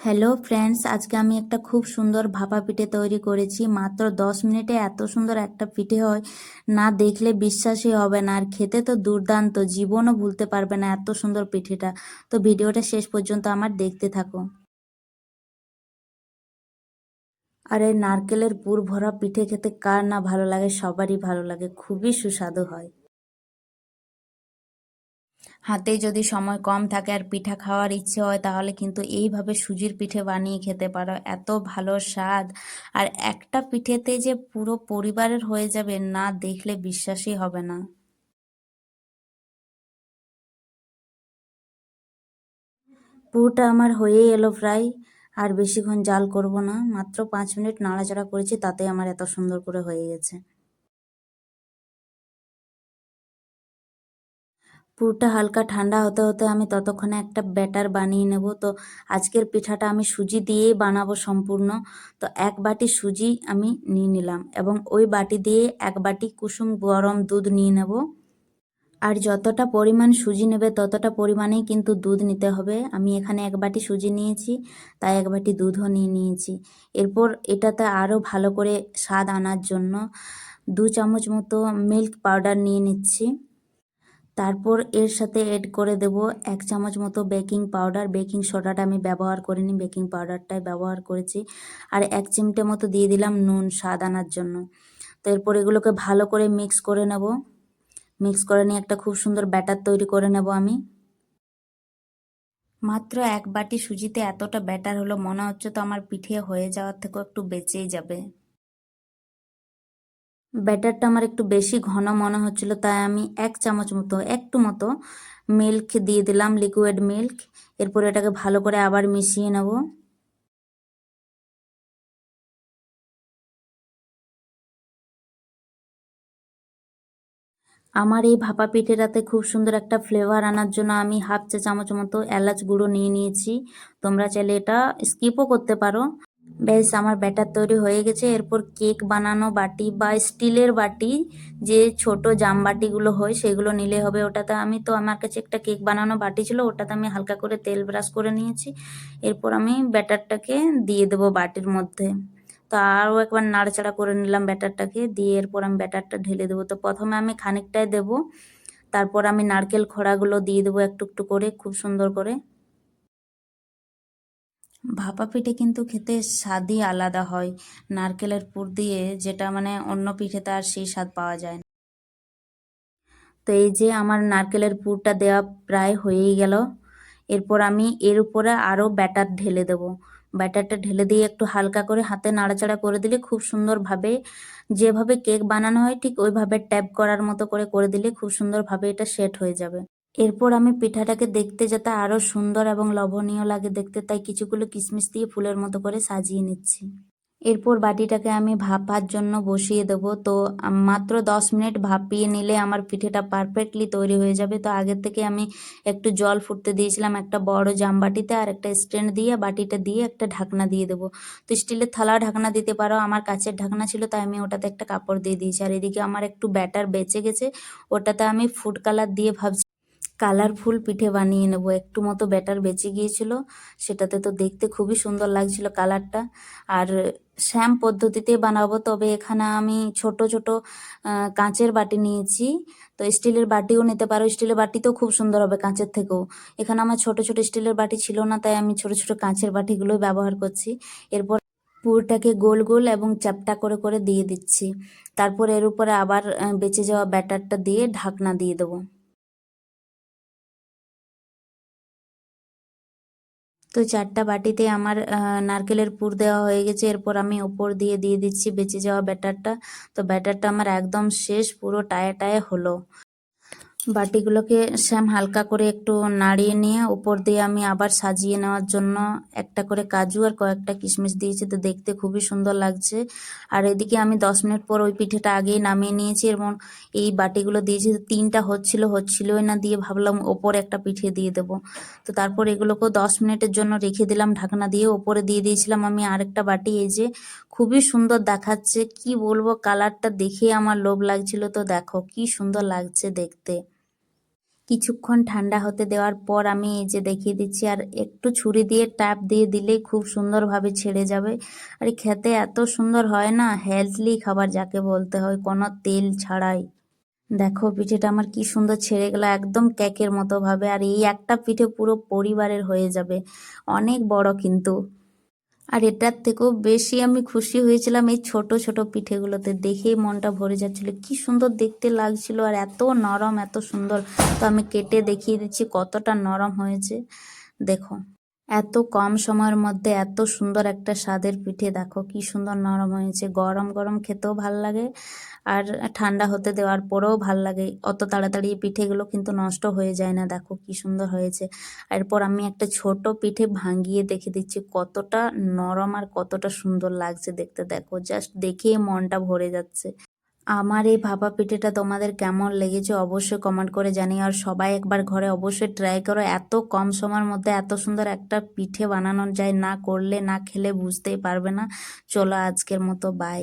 Hello friends, আজকে আমি একটা খুব সুন্দর ভাপা পিঠে তৈরি করেছি। মাত্র দশ মিনিটে এত সুন্দর একটা পিঠে হয়, না দেখলে বিশ্বাসই হবে না। আর খেতে তো দুর্দান্ত, জীবনও ভুলতে পারবে না এত সুন্দর পিঠেটা। তো ভিডিওটা শেষ পর্যন্ত আমার দেখতে থাকো। আর এই নারকেলের পুর ভরা পিঠে খেতে কার না ভালো লাগে? সবারই ভালো লাগে, খুবই সুস্বাদু হয়। হাতে যদি সময় কম থাকে আর পিঠা খাওয়ার ইচ্ছে হয়, তাহলে কিন্তু এইভাবে সুজির পিঠে বানিয়ে খেতে পারো। এত ভালো স্বাদ। আর একটা পিঠেতে যে পুরো পরিবারের হয়ে যাবে, না দেখলে বিশ্বাসই হবে না। পুরোটা আমার হয়েই এলো প্রায়। আর বেশিক্ষণ জাল করব না। মাত্র পাঁচ মিনিট নাড়াচাড়া করেছি তাতে আমার এত সুন্দর করে হয়ে গেছে। পুরটা হালকা ঠান্ডা হতে হতে আমি ততক্ষণে একটা ব্যাটার বানিয়ে নেব। তো আজকের পিঠাটা আমি সুজি দিয়েই বানাবো সম্পূর্ণ। তো এক বাটি সুজি আমি নিয়ে নিলাম এবং ওই বাটি দিয়ে এক বাটি কুসুম গরম দুধ নিয়ে নেব। আর যতটা পরিমাণ সুজি নেবে ততটা পরিমাণেই কিন্তু দুধ নিতে হবে। আমি এখানে এক বাটি সুজি নিয়েছি, তাই এক বাটি দুধও নিয়ে নিয়েছি। এরপর এটাতে আরও ভালো করে স্বাদ আনার জন্য দু চামচ মতো মিল্ক পাউডার নিয়ে নিচ্ছি। তারপর এর সাথে এড করে দেব এক চামচ মতো বেকিং পাউডার বেকিং সোডাটা আমি ব্যবহার করিনি বেকিং পাউডারটাই ব্যবহার করেছি। আর এক চিমটে মতো দিয়ে দিলাম নুন, স্বাদ আনার জন্য। তো এরপর এগুলোকে ভালো করে মিক্স করে নেব। মিক্স করে নিয়ে একটা খুব সুন্দর ব্যাটার তৈরি করে নেব আমি। মাত্র এক বাটি সুজিতে এতটা ব্যাটার হলো, মনে হচ্ছে তো আমার পিঠে হয়ে যাওয়ার থেকেও একটু বেঁচেই যাবে। ব্যাটারটা আমার একটু বেশি ঘন মনে হচ্ছিল, তাই আমি এক চামচ মতো, একটু মতো মিল্ক দিয়ে দিলাম লিকুইড মিল্ক এরপর এটাকে ভালো করে আবার মিশিয়ে নেব। আমার এই ভাপা পিঠেটাতে খুব সুন্দর একটা ফ্লেভার আনার জন্য আমি হাফ চা চামচ মতো এলাচ গুঁড়ো নিয়ে নিয়েছি। তোমরা চাইলে এটা স্কিপও করতে পারো। বেশ, আমার ব্যাটার তৈরি হয়ে গেছে। এরপর কেক বানানো বাটি বা স্টিলের বাটি, যে ছোট জাম বাটিগুলো হয়, সেগুলো নিলে হবে ওটাতে। আমি তো, আমার কাছে একটা কেক বানানো বাটি ছিল, ওটাতে আমি হালকা করে তেল ব্রাশ করে নিয়েছি। এরপর আমি ব্যাটারটাকে দিয়ে দেবো বাটির মধ্যে। তো আরও একবার নাড়াচাড়া করে নিলাম ব্যাটারটাকে, দিয়ে এরপর আমি ব্যাটারটা ঢেলে দেবো। তো প্রথমে আমি খানিকটাই দেবো, তারপর আমি নারকেল খড়াগুলো দিয়ে দেবো একটু একটু করে, খুব সুন্দর করে। ভাপা পিঠে কিন্তু খেতে স্বাদই আলাদা হয়। নারকেলের পুর দিয়ে যেটা মানে অন্য পিঠেতে আর সেই স্বাদ পাওয়া যায় না। তো এই যে আমার নারকেলের পুরটা দেওয়া প্রায় হয়েই গেল। এরপর আমি এর উপরে আরও ব্যাটার ঢেলে দেব। ব্যাটারটা ঢেলে দিয়ে একটু হালকা করে হাতে নাড়াচাড়া করে দিলে খুব সুন্দরভাবে যেভাবে কেক বানানো হয় ঠিক ওইভাবে ট্যাপ করার মতো করে করে দিলে খুব সুন্দরভাবে এটা সেট হয়ে যাবে। এরপর আমি পিঠাটাকে দেখতে যাতে আরও সুন্দর এবং লবণীয় লাগে দেখতে, তাই কিছুগুলো কিশমিশ দিয়ে ফুলের মতো করে সাজিয়ে নিচ্ছি। এরপর বাটিটাকে আমি ভাপার জন্য বসিয়ে দেব। তো মাত্র দশ মিনিট ভাপিয়ে নিলে আমার পিঠেটা পারফেক্টলি তৈরি হয়ে যাবে। তো, আগের থেকে আমি একটু জল ফুটতে দিয়েছিলাম একটা বড় জাম বাটিতে আর একটা স্ট্যান্ড দিয়ে বাটিটা দিয়ে একটা ঢাকনা দিয়ে দেবো। তো, স্টিলের থালা ঢাকনা দিতে পারো, আমার কাছের ঢাকনা ছিল, তাই আমি ওটাতে একটা কাপড় দিয়ে দিয়েছি। আর এদিকে আমার একটু ব্যাটার বেঁচে গেছে, ওটাতে আমি ফুড কালার দিয়ে ভাবছি কালারফুল পিঠে বানিয়ে নেব। একটু মতো ব্যাটার বেঁচে গিয়েছিল, সেটাতে তো দেখতে খুবই সুন্দর লাগছিল কালারটা। আর শ্যাম পদ্ধতিতে বানাবো, তবে এখানে আমি ছোট ছোট কাঁচের বাটি নিয়েছি। তো স্টিলের বাটিও নিতে পারো। স্টিলের বাটিতেও খুব সুন্দর হবে কাঁচের থেকেও। এখানে আমার ছোট ছোট স্টিলের বাটি ছিল না, তাই আমি ছোট ছোট কাঁচের বাটিগুলোই ব্যবহার করছি। এরপর পুরটাকে গোল গোল এবং চ্যাপটা করে করে দিয়ে দিচ্ছি। তারপর এর উপরে আবার বেঁচে যাওয়া ব্যাটারটা দিয়ে ঢাকনা দিয়ে দেবো। তো চারটা বাটিতে আমার নারকেলের পুর দেওয়া হয়ে গেছে। এরপর আমি ওপর দিয়ে দিয়ে দিচ্ছি বেঁচে যাওয়া ব্যাটারটা। তো ব্যাটারটা আমার একদম শেষ, পুরো টায়ে টায়ে হলো। বাটিগুলোকে শ্যাম হালকা করে একটু নাড়িয়ে নিয়ে, উপর দিয়ে আমি আবার সাজিয়ে নেওয়ার জন্য একটা করে কাজু আর কয়েকটা কিশমিশ দিয়েছি। তো দেখতে খুবই সুন্দর লাগছে। আর এদিকে আমি দশ মিনিট পর ওই পিঠেটা আগেই নামিয়ে নিয়েছি এবং এই বাটিগুলো দিয়েছি। তো তিনটা হচ্ছিল, হচ্ছিলই না দিয়ে ভাবলাম ওপরে একটা পিঠে দিয়ে দেবো। তো তারপর এগুলোকেও দশ মিনিটের জন্য রেখে দিলাম, ঢাকনা দিয়ে ওপরে দিয়ে দিয়েছিলাম আমি আরেকটা বাটি। এই যে খুবই সুন্দর দেখাচ্ছে, কি বলব, কালারটা দেখে আমার লোভ লাগছিল। তো দেখো কি সুন্দর লাগছে দেখতে। কিছুক্ষণ ঠান্ডা হতে দেওয়ার পর আমি এই যে দেখিয়ে দিচ্ছি, আর একটু ছুরি দিয়ে ট্যাপ দিয়ে দিলেই খুব সুন্দরভাবে ছেড়ে যাবে। আর খেতে এত সুন্দর হয় না হেলথলি খাবার যাকে বলতে হয়, কোনো তেল ছাড়াই। দেখো পিঠেটা আমার কি সুন্দর ছেড়ে গেল, একদম কেকের মতো ভাবে, আর এই একটা পিঠে পুরো পরিবারের হয়ে যাবে। অনেক বড় কিন্তু। আর এটার থেকেও বেশি আমি খুশি হয়েছিলাম এই ছোট ছোট পিঠেগুলোতে। দেখেই মনটা ভরে যাচ্ছিল। কি সুন্দর দেখতে লাগছিল আর এত নরম, এত সুন্দর। তো আমি কেটে দেখিয়ে দিচ্ছি কতটা নরম হয়েছে। দেখো। এত কম সময়ের মধ্যে এত সুন্দর একটা স্বাদের পিঠে, দেখো কি সুন্দর নরম হয়েছে। গরম গরম খেতেও ভালো লাগে আর ঠান্ডা হতে দেওয়ার পরেও ভালো লাগে। অত তাড়াতাড়ি পিঠেগুলো কিন্তু নষ্ট হয়ে যায় না, দেখো কি সুন্দর হয়েছে। এরপর আমি একটা ছোট পিঠে ভাঙিয়ে দেখে দিচ্ছি, কতটা নরম আর কতটা সুন্দর লাগছে দেখতে, দেখো। জাস্ট দেখেই মনটা ভরে যাচ্ছে। আমার এই ভাপা পিঠেটা তোমাদের কেমন লেগেছে অবশ্যই কমেন্ট করে জানিও। আর সবাই একবার ঘরে অবশ্যই ট্রাই করো। এত কম সময়ের মধ্যে এত সুন্দর একটা পিঠে বানানো যায়, না করলে, না খেলে বুঝতেই পারবে না। চলো আজকের মতো বাই